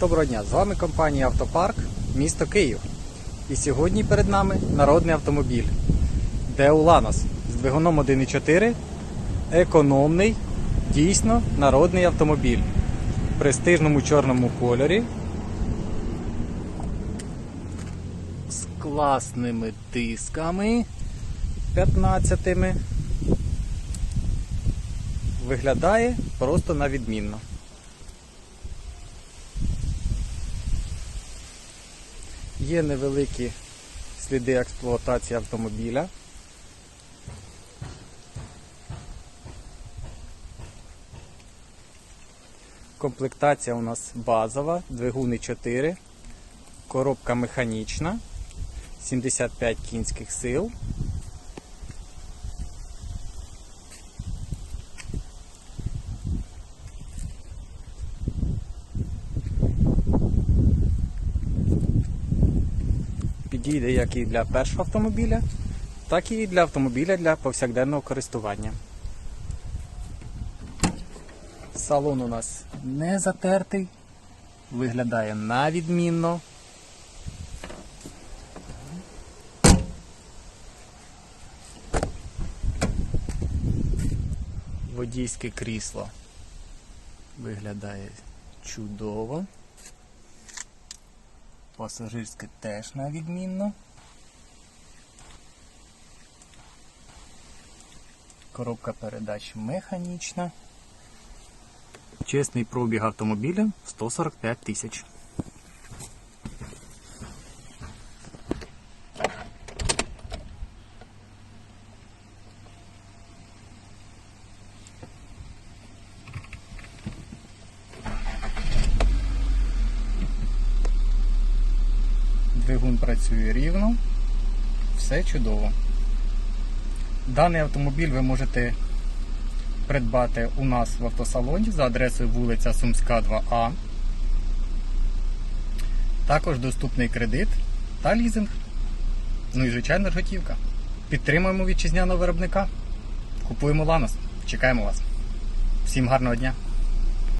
Доброго дня! З вами компанія Автопарк, місто Київ. І сьогодні перед нами народний автомобіль Deo Lanos з двигуном 1.4. Економний, дійсно народний автомобіль в престижному чорному кольорі. З класними дисками 15. Виглядає просто на Є невеликі сліди експлуатації автомобіля. Комплектація у нас базова, двигуни 4, коробка механічна, 75 кінських сил. Підійде як і для першого автомобіля, так і для автомобіля для повсякденного користування. Салон у нас не затертий, виглядає на відмінно. Водійське крісло виглядає чудово. Пасажирське теж на відмінно. Коробка передач механічна. Чесний пробіг автомобіля 145 тисяч. Двигун працює рівно, все чудово. Даний автомобіль ви можете придбати у нас в автосалоні за адресою вулиця Сумська 2А. Також доступний кредит та лізинг. Ну і звичайно ж готівка. Підтримуємо вітчизняного виробника. Купуємо Ланос. Чекаємо вас. Всім гарного дня!